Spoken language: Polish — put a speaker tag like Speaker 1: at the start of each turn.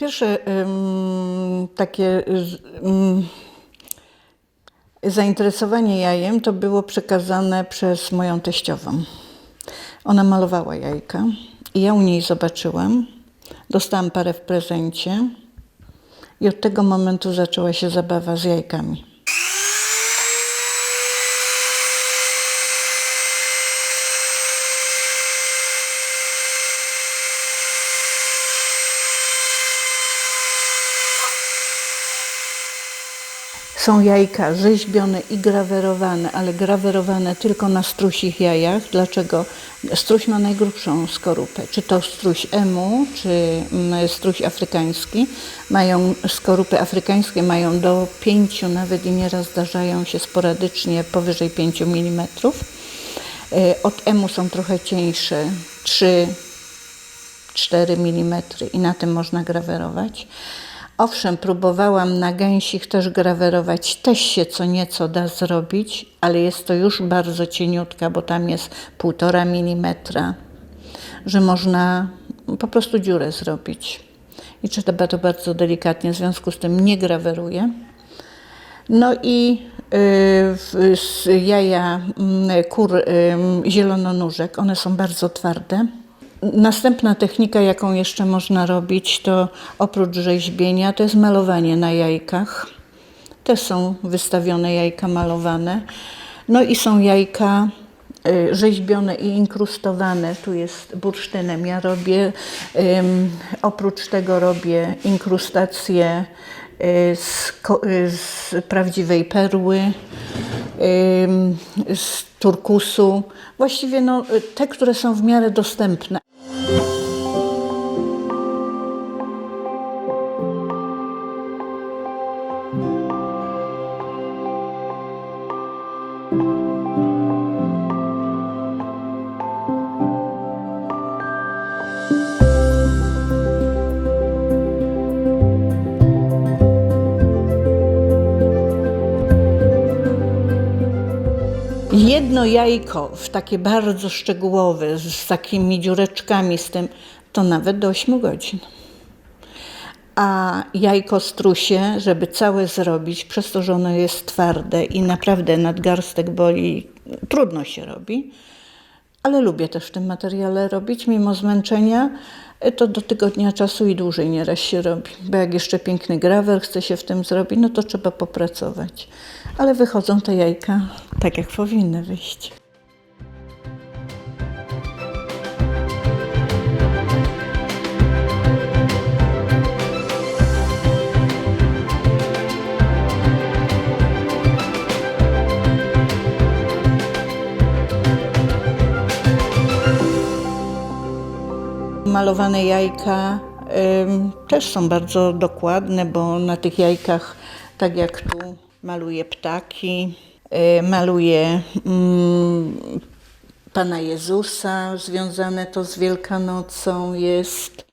Speaker 1: Pierwsze takie ym, zainteresowanie jajem to było przekazane przez moją teściową. Ona malowała jajka i ja u niej zobaczyłam. Dostałam parę w prezencie i od tego momentu zaczęła się zabawa z jajkami. Są jajka rzeźbione i grawerowane, ale grawerowane tylko na strusich jajach. Dlaczego? Struś ma najgrubszą skorupę. Czy to struś emu, czy mm, struś afrykański. Mają skorupy afrykańskie, mają do 5 nawet i nieraz zdarzają się sporadycznie powyżej 5 mm. Od emu są trochę cieńsze, 3 4 mm i na tym można grawerować. Owszem, próbowałam na gęsich też grawerować, też się co nieco da zrobić, ale jest to już bardzo cieniutka, bo tam jest 1,5 mm, że można po prostu dziurę zrobić. I trzeba to bardzo delikatnie, w związku z tym nie graweruję. No i y, jaja mm, kur y, zielononóżek, one są bardzo twarde. Następna technika, jaką jeszcze można robić, to oprócz rzeźbienia, to jest malowanie na jajkach. Też są wystawione jajka malowane. No i są jajka y, rzeźbione i inkrustowane. Tu jest bursztynem. Ja robię, oprócz tego robię inkrustacje y, z, y, z prawdziwej perły, z turkusu. Właściwie no, te, które są w miarę dostępne. Jedno jajko w takie bardzo szczegółowe, z takimi dziureczkami, z tym, to nawet do 8 godzin. A jajko strusie, żeby całe zrobić, przez to, że ono jest twarde i naprawdę nadgarstek boli, trudno się robi. Ale lubię też w tym materiale robić, mimo zmęczenia, to do tygodnia czasu i dłużej nieraz się robi. Bo jak jeszcze piękny grawer chce się w tym zrobić, no to trzeba popracować. Ale wychodzą te jajka tak, jak powinny wyjść. Malowane jajka też są bardzo dokładne, bo na tych jajkach, tak jak tu, maluję ptaki, y, maluję mm, Pana Jezusa, związane to z Wielkanocą jest.